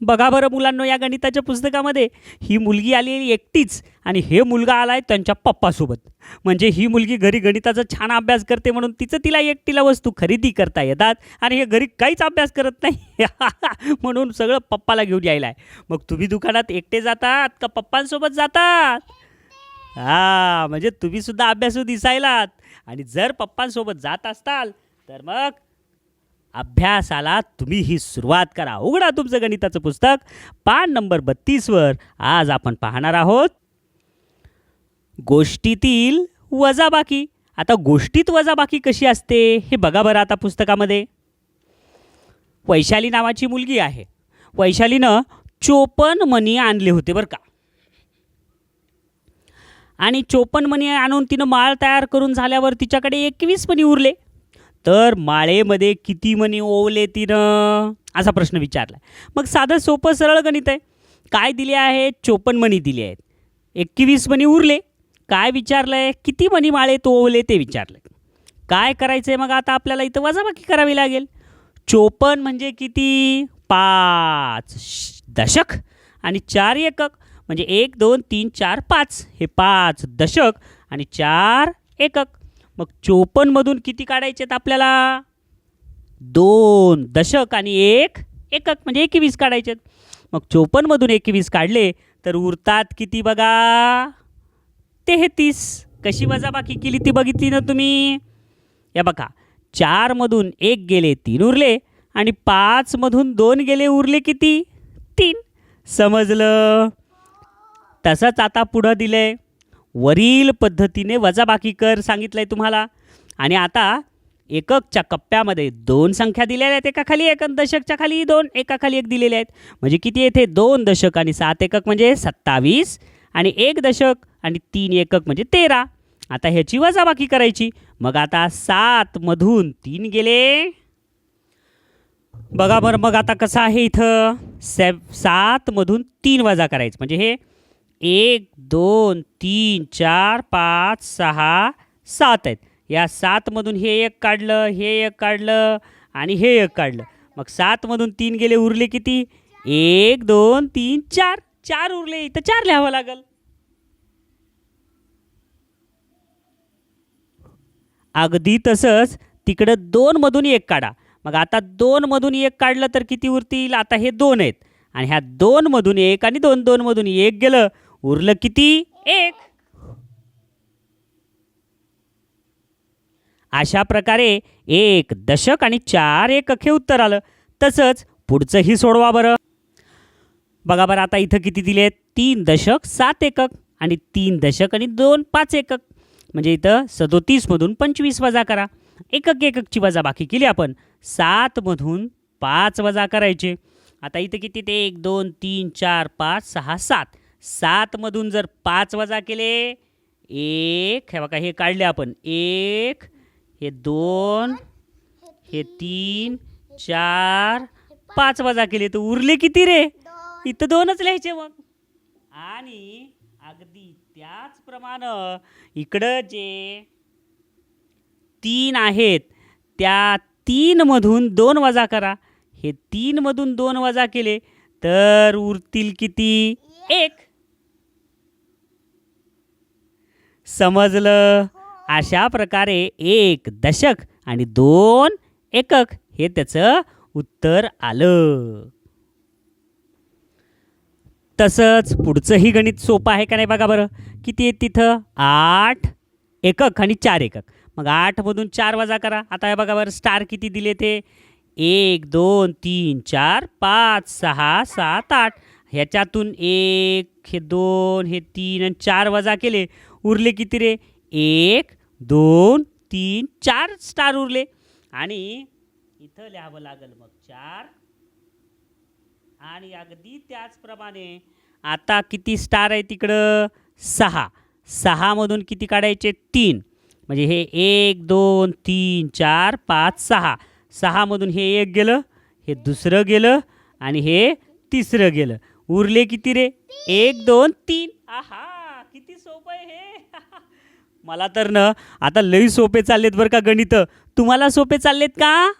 बघा बरं मुलांनो या गणिताच्या पुस्तकामध्ये. ही मुलगी आलेली एकटीच आणि हे मुलगा आलाय त्यांच्या पप्पासोबत. म्हणजे ही मुलगी घरी गणिताचा छान अभ्यास करते म्हणून तिचं तिला एकटीला वस्तू खरेदी करता येतात आणि हे घरी काहीच अभ्यास करत नाही. म्हणून सगळं पप्पाला घेऊन यायला आहे मग तुम्ही दुकानात एकटे जातात का पप्पांसोबत जातात? हा म्हणजे तुम्हीसुद्धा अभ्यासू दिसायलात. आणि जर पप्पांसोबत जात असताल तर मग अभ्यासाला तुम्ही ही सुरुवात करा. उघडा तुमचं गणिताचं पुस्तक. पान नंबर बत्तीसवर आज आपण पाहणार आहोत. गोष्टीतील वजाबाकी. आता गोष्टीत वजाबाकी कशी असते हे बघा बरं आता पुस्तकामध्ये. वैशाली नावाची मुलगी आहे. वैशालीनं चोपन्न मणी आणले होते बरं का. आणि चोपन्न मणी आणून तिनं माळ तयार करून झाल्यावर तिच्याकडे एकवीस मणी उरले. तर माळेमध्ये किती मणी ओवले तिनं? असा प्रश्न विचारला. मग साधं सोपं सरळ गणित आहे. काय दिले आहे? चोपन्न मणी दिले आहेत. एकवीस मणी उरले. काय विचारलं आहे किती मणी माळेत ओवले ते विचारलं काय करायचं आहे मग आता आपल्याला इथं वजाबाकी करावी लागेल? चोपन्न म्हणजे किती? पाच. श- दशक आणि चार एकक म्हणजे एक दोन तीन चार पाच. हे पाच दशक आणि चार एकक. मग चोपन्नमधून किती काढायचे आहेत आपल्याला? दोन दशक आणि एक एकक म्हणजे एकवीस काढायचे आहेत मग चोपन्नमधून एकवीस काढले तर उरतात किती बघा? तेहतीस. कशी वजाबाकी केली ती बघितली ना तुम्ही? या बघा चारमधून एक गेले तीन उरले आणि पाचमधून दोन गेले उरले किती? तीन. समजलं? तसंच आता पुढं दिलं आहे वरील पद्धतीने वजाबाकी कर सांगितलं आहे तुम्हाला. आणि आता एककच्या कप्प्यामध्ये दोन संख्या दिलेल्या आहेत. एका खाली एक दशकच्या खाली दोन एका खाली एक दिलेल्या आहेत. म्हणजे किती येथे? दोन दशक आणि सात एकक म्हणजे सत्तावीस आणि एक दशक आणि तीन एकक म्हणजे तेरा. आता ह्याची वजाबाकी करायची. मग आता सातमधून तीन गेले. बघा बरं मग आता कसं आहे इथं? से सातमधून तीन वजा करायचं. म्हणजे हे एक दोन तीन चार पाच सहा सात आहेत. या सातमधून हे एक काढलं हे एक काढलं आणि हे एक काढलं. मग सातमधून तीन गेले उरले किती? एक दोन तीन चार. चार उरले इथं चार लिहावं लागल. अगदी तसंच तिकडं दोनमधून एक काढा. मग आता दोनमधून एक काढलं तर किती उरतील? आता हे दोन आहेत. आणि ह्या दोनमधून एक आणि दोन दोनमधून एक गेलं. उरलं किती? एक. अशा प्रकारे एक दशक आणि चार एकक हे उत्तर आलं. तसंच पुढचंही सोडवा बरं. बघा बरं आता इथं किती दिले? तीन दशक सात एकक आणि तीन दशक आणि दोन पाच एकक. म्हणजे इथं सदोतीसमधून पंचवीस वजा करा. एकक एककची वजा बाकी केली आपण. सातमधून पाच वजा करायचे. आता इथं किती? ते एक दोन तीन चार पाच सहा सात. सातमधून जर पाच वजा केले एक हे बघा हे काढले आपण. एक हे दोन हे तीन चार पाच वजा केले तर उरले किती रे? इथं दोनच लिहायचे मग. आणि अगदी त्याचप्रमाणे इकडं जे तीन आहेत त्या तीनमधून दोन वजा करा. हे तीनमधून दोन वजा केले तर उरतील किती? एक. समजलं? अशा प्रकारे एक दशक आणि दोन एकक हे त्याचं उत्तर आलं. तसंच पुढचंही गणित सोपं आहे का नाही बघा बरं? किती आहे तिथं? आठ एकक आणि चार एकक. मग आठमधून चार वजा करा. आता हे बघा बरं स्टार किती दिले ते? एक दोन तीन चार पाच सहा सात आठ. ह्याच्यातून एक हे दोन हे तीन आणि चार वजा केले. उरले किती रे? एक दोन तीन चार स्टार उरले. आणि इथं लिहावं लागेल मग चार. आणि अगदी त्याचप्रमाणे आता किती स्टार आहे तिकडं? सहा. सहामधून किती काढायचे? तीन. म्हणजे हे एक दोन तीन चार पाच सहा. सहामधून हे एक गेलं हे दुसरं गेलं आणि हे तिसरं गेलं. उरले किती रे? एक दोन तीन. आहा किती सोपं आहे हे. मला तर न आता लई सोपे चाललेत बरं का गणित. तुम्हाला सोपे चाललेत का?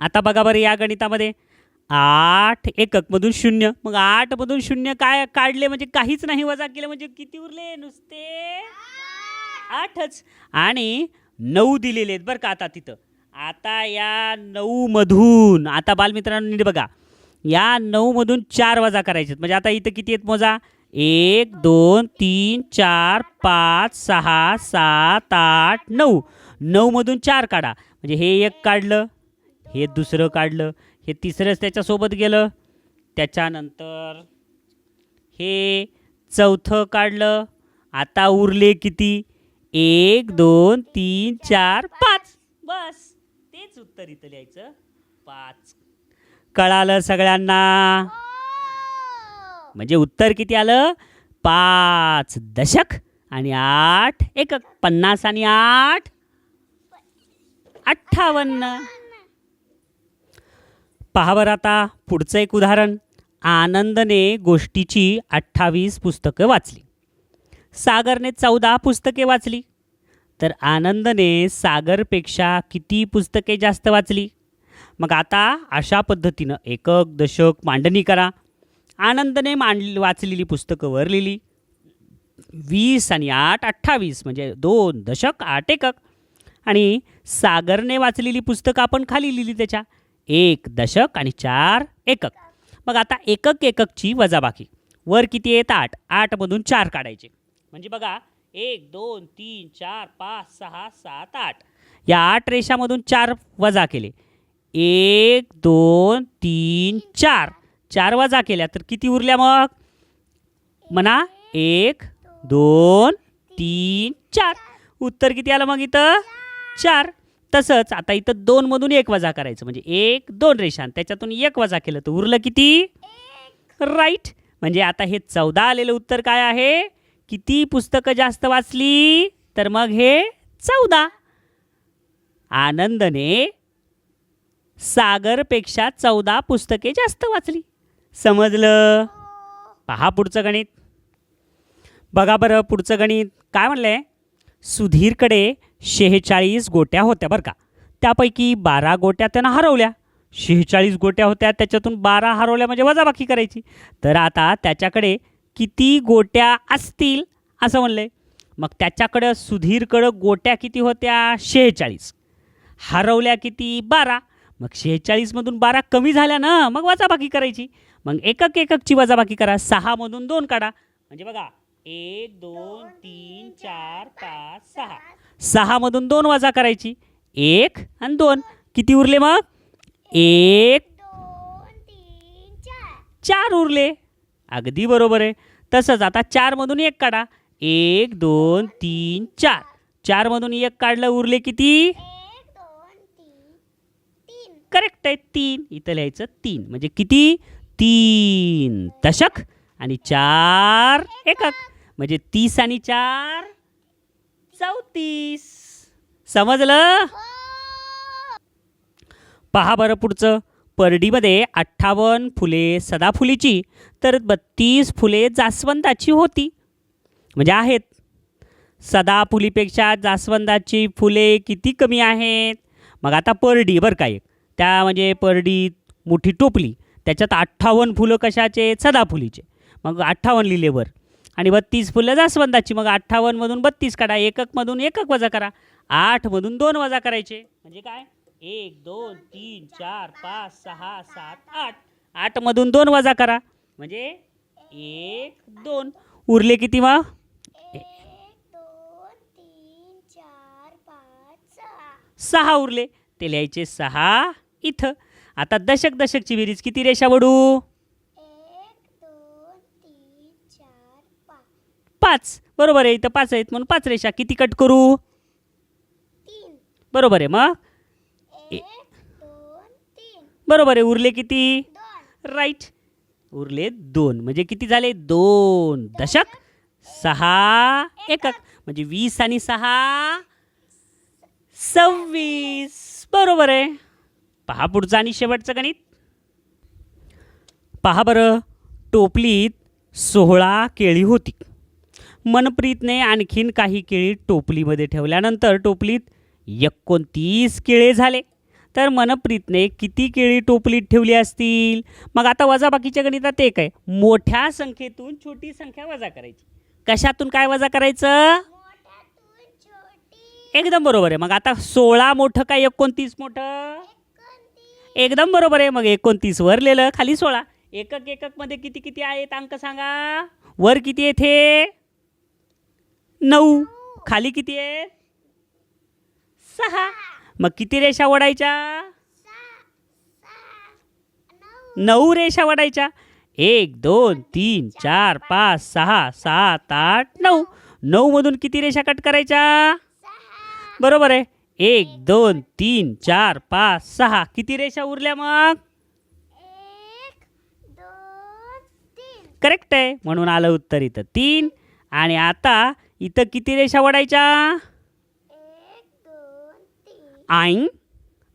आता बघा बरं या गणितामध्ये. आठ एककमधून शून्य. मग आठमधून शून्य काय काढले? म्हणजे काहीच नाही वजा केलं. म्हणजे किती उरले? नुसते आठच. आणि नऊ दिलेले आहेत बरं का आता तिथं. आता या नऊमधून आता बालमित्रांनो नीट बघा. या नऊमधून चार वजा करायचे आहेत. म्हणजे आता इथं किती आहेत मोजा? एक दोन तीन चार पाच सहा सात आठ नऊ. नऊमधून चार काढा. म्हणजे हे एक काढलं हे दुसरं काढलं हे तिसरंच त्याच्यासोबत गेलं. त्याच्यानंतर हे चौथं काढलं. आता उरले किती? एक दोन तीन चार पाच. बस. तेच उत्तर इथं लिहायचं. पाच. कळालं सगळ्यांना? म्हणजे उत्तर किती आलं? पाच दशक आणि आठ एकक. पन्नास आणि आठ? अठ्ठावन्न. पहा बरं आता पुढचं एक उदाहरण. आनंदने गोष्टीची अठ्ठावीस पुस्तकं वाचली. सागरने चौदा पुस्तके वाचली. तर आनंदने सागरपेक्षा किती पुस्तके जास्त वाचली? मग आता अशा पद्धतीनं एकक दशक मांडणी करा. आनंदने मांडली वाचलेली पुस्तकं वर लिहिली वीस आणि आठ अठ्ठावीस म्हणजे दोन दशक आठ एकक. आणि सागरने वाचलेली पुस्तकं आपण खाली लिहिली त्याच्या. एक दशक आणि चार एकक. मग आता एकक एककची वजाबाकी. वर किती येत आठ. आठमधून चार काढायचे. म्हणजे बघा एक दोन तीन चार पाच सहा सात आठ. या आठ रेषामधून चार वजा केले. एक दोन तीन चार. चार वजा केल्या तर किती उरल्या मग? म्हणा एक दोन तीन चार. उत्तर किती आलं मग इथं? चार. तसंच आता इथं दोनमधून एक वजा करायचं म्हणजे एक दोन रेषा त्याच्यातून एक वजा केलं तर उरलं किती? राईट. म्हणजे आता हे चौदा आलेलं उत्तर काय आहे? किती पुस्तकं जास्त वाचली? तर मग हे चौदा. आनंदने सागरपेक्षा चौदा पुस्तके जास्त वाचली. समजलं? पहा पुढचं गणित. बघा बरं पुढचं गणित. काय म्हणलं? आहे सुधीरकडे शेहेचाळीस गोट्या होत्या बरं का. त्यापैकी बारा गोट्या त्यानं हरवल्या. शेहेचाळीस गोट्या होत्या त्याच्यातून बारा हरवल्या म्हणजे वजाबाकी करायची. तर आता त्याच्याकडे किती गोट्या असतील? असं म्हणलंय मग त्याच्याकडं सुधीरकडं गोट्या किती होत्या? शेहेचाळीस. हरवल्या किती? बारा. मग शेहेचाळीसमधून बारा कमी झाल्या ना मग वजाबाकी करायची. मग एकक एककची वजाबाकी करा. सहामधून दोन काढा. म्हणजे बघा एक दोन तीन चार पाच सहा. सहामधून दोन वजा करायची. एक आणि दोन. किती उरले मग? एक चार उरले. अगदी बरोबर आहे. तसंच आता चारमधून एक काढा. एक दोन तीन चार. चारमधून एक काढलं उरले किती? करेक्ट आहे तीन. इथं लिहायचं तीन. म्हणजे किती? तीन. दशक आणि चार एकक. म्हणजे तीस आणि चार चौतीस. समजलं? पहा बरं पुढचं. परडीमध्ये अठ्ठावन्न फुले सदाफुलीची तर बत्तीस फुले जास्वंदाची होती. म्हणजे आहेत. सदाफुलीपेक्षा जास्वंदाची फुले किती कमी आहेत? मग आता परडी बरं काय त्या म्हणजे परडीत मोठी टोपली. त्याच्यात अठ्ठावन्न फुलं कशाचे? सदाफुलीचे. मग अठ्ठावन्न लिहिले वर. आणि बत्तीस फुलं जास्वंदाची. मग अठ्ठावन्नमधून बत्तीस काढा. एककमधून एकक वजा करा. आठमधून दोन वजा करायचे. म्हणजे काय? एक दोन तीन चार पाच सहा सात आठ. आठमधून दोन वजा करा. म्हणजे एक दोन. उरले किती मग? सहा उरले. ते लिहायचे सहा इथं. आता दशक दशकची बेरीज किती रेषा वडू पाच. बरोबर आहे इथं पाच आहेत म्हणून पाच रेषा. किती कट करू? बरोबर आहे मग? बरोबर आहे उरले किती? राईट. उरले दोन. म्हणजे किती झाले? दोन. दशक सहा एकक. म्हणजे वीस आणि सहा सव्वीस. बरोबर आहे. पहा पुढचं आणि शेवटचं गणित. पहा बरं टोपलीत सोळा केळी होती. मनप्रीतने आणखीन काही केळी टोपलीमध्ये ठेवल्यानंतर टोपलीत एकोणतीस केळे झाले. तर मनप्रीतने किती केळी टोपलीत ठेवली असतील? मग आता वजाबाकीच्या गणितात एक आहे. मोठ्या संख्येतून छोटी संख्या वजा करायची. कशातून काय वजा करायचं? एकदम बरोबर आहे. मग आता सोळा मोठं काय एकोणतीस मोठं? एकदम बरोबर आहे. मग एकोणतीस वर लिहिलं. खाली सोळा एकक एककमध्ये किती किती आहेत? अंक सांगा. वर किती येथे नऊ. खाली किती आहेत? सहा. मग किती रेषा वडायच्या नऊ रेषा वडायच्या एक दोन तीन चार पाच सहा सात आठ नऊ. नऊमधून किती रेषा कट करायच्या? बरोबर आहे. एक दोन तीन चार पाच सहा. किती रेषा उरल्या मग? करेक्ट आहे. म्हणून आलं उत्तर इथं तीन. आणि आता इथं किती रेषा तीन. आईंग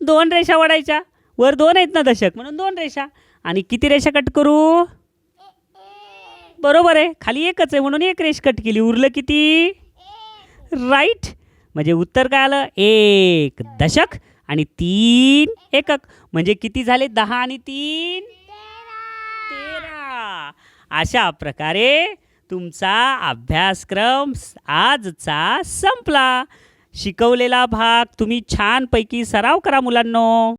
दोन रेषा ओढायच्या वर दोन आहेत ना दशक. म्हणून दोन रेषा. आणि किती रेषा कट करू? बरोबर आहे. खाली एकच आहे. म्हणून एक रेष कट केली. उरलं किती? राईट म्हणजे उत्तर काय आलं? एक दशक आणि तीन एकक. म्हणजे किती झाले? दहा आणि तीन? तेरा. अशा प्रकारे तुमचा अभ्यासक्रम आजचा संपला. शिकवलेला भाग तुम्ही छानपैकी सराव करा मुलांनो.